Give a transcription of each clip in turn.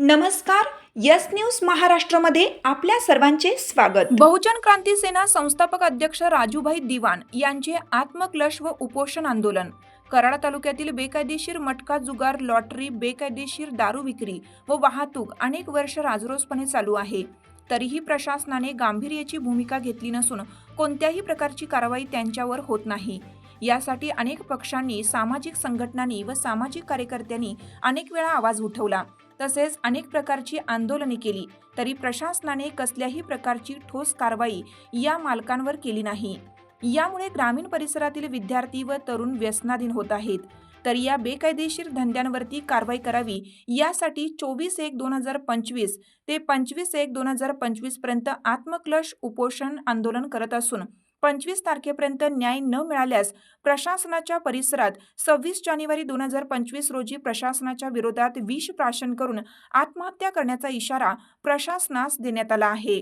नमस्कार yes news महाराष्ट्रमध्ये आपल्या सर्वांचे स्वागत. बहुजन क्रांती सेना संस्थापक अध्यक्ष राजूभाई दिवाण यांचे आत्मक्लश व उपोषण आंदोलन. कराड तालुक्यातील बेकायदेशीर मटका जुगार लॉटरी बेकायदेशीर दारू विक्री व वाहतूक अनेक वर्ष राजरोसपणे चालू आहे. तरीही प्रशासनाने गांभीर्याची भूमिका घेतली नसून कोणत्याही प्रकारची कारवाई त्यांच्यावर होत नाही. यासाठी अनेक पक्षांनी सामाजिक संघटनांनी व सामाजिक कार्यकर्त्यांनी अनेक वेळा आवाज उठवला. तसेच अनेक प्रकारची आंदोलने केली तरी प्रशासनाने कसल्याही प्रकारची ठोस कारवाई या मालकांवर केली नाही. यामुळे ग्रामीण परिसरातील विद्यार्थी व तरुण व्यसनाधीन होत आहेत. तर या बेकायदेशीर धंद्यांवरती कारवाई करावी यासाठी चोवीस एक दोन हजार पंचवीस ते पंचवीस एक दोन हजार पंचवीसपर्यंत आत्मक्लश उपोषण आंदोलन करत असून पंचवीस तारखेपर्यंत न्याय न मिळाल्यास प्रशासनाच्या परिसरात सव्वीस जानेवारी दोन हजार पंचवीस रोजी प्रशासनाच्या विरोधात विष प्राशन करून आत्महत्या करण्याचा इशारा प्रशासनास देण्यात आला आहे.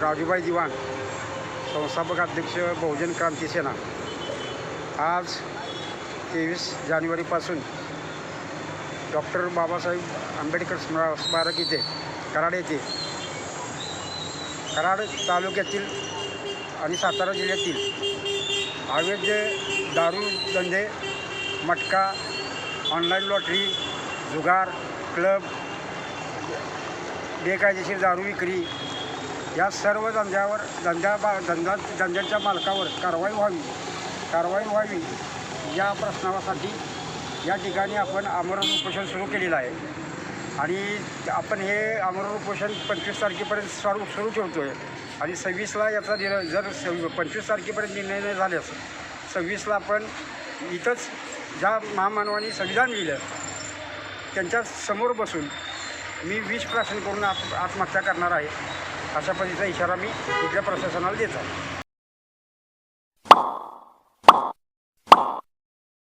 राजूबाई दिवाण संस्थापक अध्यक्ष बहुजन क्रांती सेना. आज तेवीस जानेवारीपासून डॉक्टर बाबासाहेब आंबेडकर स्मारक इथे कराड येथे कराड तालुक्यातील आणि सातारा जिल्ह्यातील अवैध दारू धंदे मटका ऑनलाईन लॉटरी जुगार क्लब बेकायदेशीर दारू विक्री या सर्व धंद्यावर धंद्या बा धंदा धंद्यांच्या मालकावर कारवाई व्हावी कारवाई व्हावी या प्रश्नासाठी या ठिकाणी आपण आमरण उपोषण सुरू केलेलं आहे. आणि आपण हे आमरण उपोषण पंचवीस तारखेपर्यंत सुरू सुरू ठेवतो आहे आणि सव्वीसला याचा निर्णय जर सव्वी पंचवीस तारखेपर्यंत निर्णय नाही झाल्यास सव्वीसला आपण इथंच ज्या महामानवानी संविधान लिहिलं त्यांच्यासमोर बसून मी विष प्राशन करून आत्म आत्महत्या करणार आहे अशा पद्धतीचा इशारा मी इथल्या प्रशासनाला देत आहे.